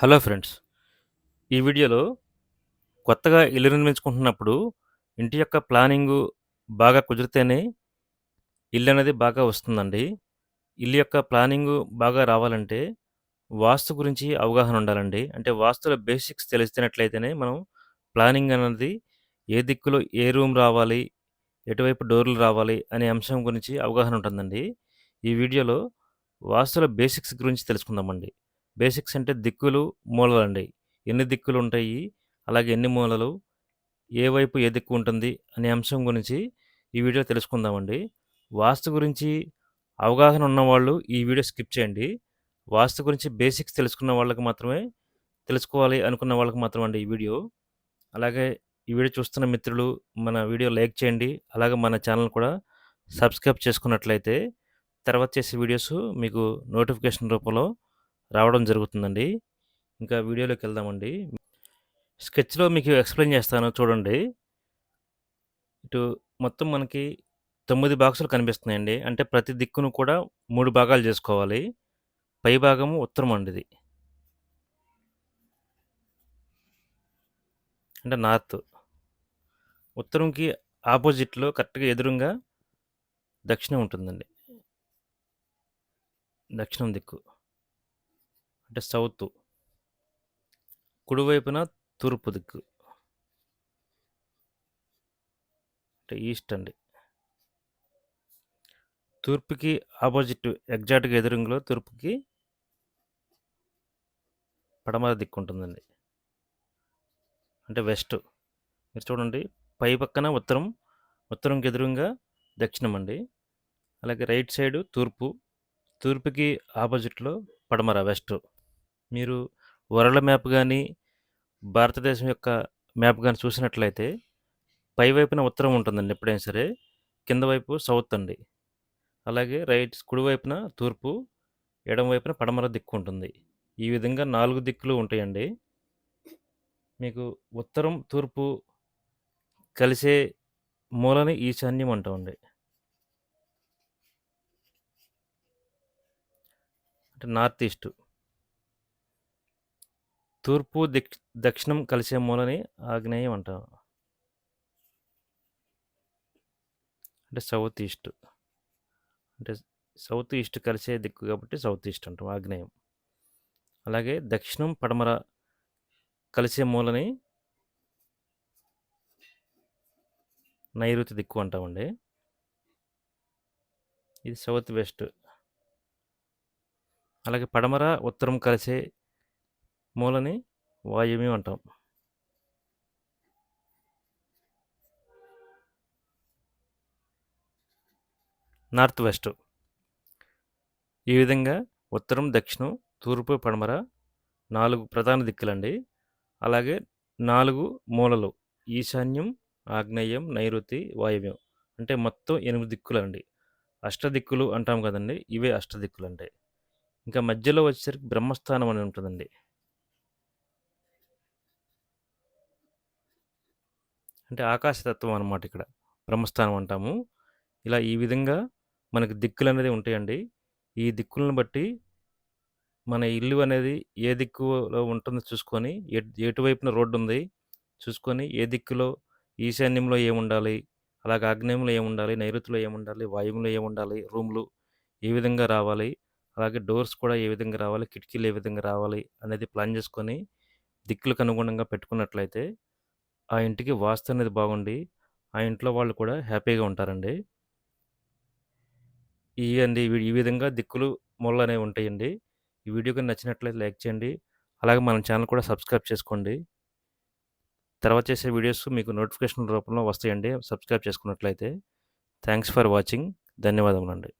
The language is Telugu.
Hello friends. ఈ వీడియోలో కొత్తగా ఇల్లు నిర్మించుకుంటున్నప్పుడు ఇంటి యొక్క ప్లానింగు బాగా కుదిరితేనే ఇల్లు అనేది బాగా వస్తుందండి. ఇల్లు యొక్క ప్లానింగు బాగా రావాలంటే వాస్తు గురించి అవగాహన ఉండాలండి. అంటే వాస్తుల బేసిక్స్ తెలిసినట్లయితేనే మనం ప్లానింగ్ అనేది ఏ దిక్కులో ఏ రూమ్ రావాలి ఎటువైపు డోర్లు రావాలి అనే అంశం గురించి అవగాహన ఉంటుందండి. ఈ వీడియోలో వాస్తుల బేసిక్స్ గురించి తెలుసుకుందామండి. బేసిక్స్ అంటే దిక్కులు మూలలు అండి ఎన్ని దిక్కులు ఉంటాయి అలాగే ఎన్ని మూలలు ఏ వైపు ఏ దిక్కు ఉంటుంది అనే అంశం గురించి ఈ వీడియో తెలుసుకుందామండి. వాస్తు గురించి అవగాహన ఉన్నవాళ్ళు ఈ వీడియో స్కిప్ చేయండి. వాస్తు గురించి బేసిక్స్ తెలుసుకున్న వాళ్ళకి మాత్రమే తెలుసుకోవాలి అనుకున్న వాళ్ళకి మాత్రం అండి ఈ వీడియో. అలాగే ఈ వీడియో చూస్తున్న మిత్రులు మన వీడియో లైక్ చేయండి అలాగే మన ఛానల్ కూడా సబ్స్క్రైబ్ చేసుకున్నట్లయితే తర్వాత చేసే వీడియోస్ మీకు నోటిఫికేషన్ రూపంలో రావడం జరుగుతుందండి. ఇంకా వీడియోలోకి వెళ్దామండి. స్కెచ్లో మీకు ఎక్స్ప్లెయిన్ చేస్తాను చూడండి. ఇటు మొత్తం మనకి తొమ్మిది బాక్సులు కనిపిస్తున్నాయండి. అంటే ప్రతి దిక్కును కూడా మూడు భాగాలు చేసుకోవాలి. పై భాగము ఉత్తరం అండి ఇది. అంటే నార్త్. ఉత్తరంకి ఆపోజిట్లో కరెక్ట్గా ఎదురుగా దక్షిణం ఉంటుందండి. దక్షిణం దిక్కు. అంటే సౌత్. కుడివైపున తూర్పు దిక్కు. అంటే ఈస్ట్ అండి. తూర్పుకి ఆపోజిట్ ఎగ్జాక్ట్గా ఎదురుంగులో తూర్పుకి పడమర దిక్కు ఉంటుందండి. అంటే వెస్ట్. మీరు చూడండి పై పక్కన ఉత్తరం ఉత్తరంకి ఎదురుగా దక్షిణం అండి. అలాగే రైట్ సైడ్ తూర్పు. తూర్పుకి ఆపోజిట్లో పడమర వెస్ట్. మీరు వరల్డ్ మ్యాప్ కానీ భారతదేశం యొక్క మ్యాప్ కానీ చూసినట్లయితే పై వైపున ఉత్తరం ఉంటుందండి ఎప్పుడైనా సరే కింద వైపు సౌత్ అండి. అలాగే రైట్ కుడి వైపున తూర్పు ఎడం వైపున పడమర దిక్కు ఉంటుంది. ఈ విధంగా నాలుగు దిక్కులు ఉంటాయండి. మీకు ఉత్తరం తూర్పు కలిసే మూలని ఈశాన్యం అంటామండి. అంటే నార్త్ ఈస్ట్. తూర్పు దిక్ దక్షిణం కలిసే మూలని ఆగ్నేయం అంటాం అంటే సౌత్ ఈస్ట్ అంటే సౌత్ ఈస్ట్ కలిసే దిక్కు కాబట్టి సౌత్ ఈస్ట్ అంటాం ఆగ్నేయం. అలాగే దక్షిణం పడమర కలిసే మూలని నైరుతి దిక్కు అంటామండి. ఇది సౌత్ వెస్ట్ అలాగే పడమర ఉత్తరం కలిసే మూలని వాయువ్యం అంటాం. North west. ఈ విధంగా ఉత్తరం దక్షిణం తూర్పు పడమర నాలుగు ప్రధాన దిక్కులండి. అలాగే నాలుగు మూలలు ఈశాన్యం ఆగ్నేయం నైరుతి వాయువ్యం. అంటే మొత్తం ఎనిమిది దిక్కులు అండి అష్టదిక్కులు అంటాం కదండి ఇవే అష్టదిక్కులు అంటే ఇంకా మధ్యలో వచ్చేసరికి బ్రహ్మస్థానం అని ఉంటుందండి. అంటే ఆకాశతత్వం అనమాట ఇక్కడ. బ్రహ్మస్థానం అంటాము. ఇలా ఈ విధంగా మనకి దిక్కులు అనేది ఉంటాయండి. ఈ దిక్కులను బట్టి మన ఇల్లు అనేది ఏ దిక్కులో ఉంటుందో చూసుకొని ఎటువైపున రోడ్డు ఉంది చూసుకొని ఏ దిక్కులో ఈశాన్యంలో ఏముండాలి అలాగే ఆగ్నేయంలో ఏముండాలి నైరుతిలో ఏముండాలి వాయువులో ఏముండాలి రూమ్లు ఏ విధంగా రావాలి అలాగే డోర్స్ కూడా ఏ విధంగా రావాలి కిటికీలు ఏ విధంగా రావాలి అనేది ప్లాన్ చేసుకొని దిక్కులకు అనుగుణంగా పెట్టుకున్నట్లయితే ఆ ఇంటికి వాస్తు అనేది బాగుండి ఆ ఇంట్లో వాళ్ళు కూడా హ్యాపీగా ఉంటారండి. అండి ఈ విధంగా దిక్కులు మూలలు అనేవి ఉంటాయండి. ఈ వీడియో కానీ నచ్చినట్లయితే లైక్ చేయండి. అలాగే మన ఛానల్ కూడా సబ్స్క్రైబ్ చేసుకోండి. తర్వాత చేసే వీడియోస్ మీకు నోటిఫికేషన్ రూపంలో వస్తాయండి. సబ్స్క్రైబ్ చేసుకున్నట్లయితే. Thanks for watching. ధన్యవాదములండి.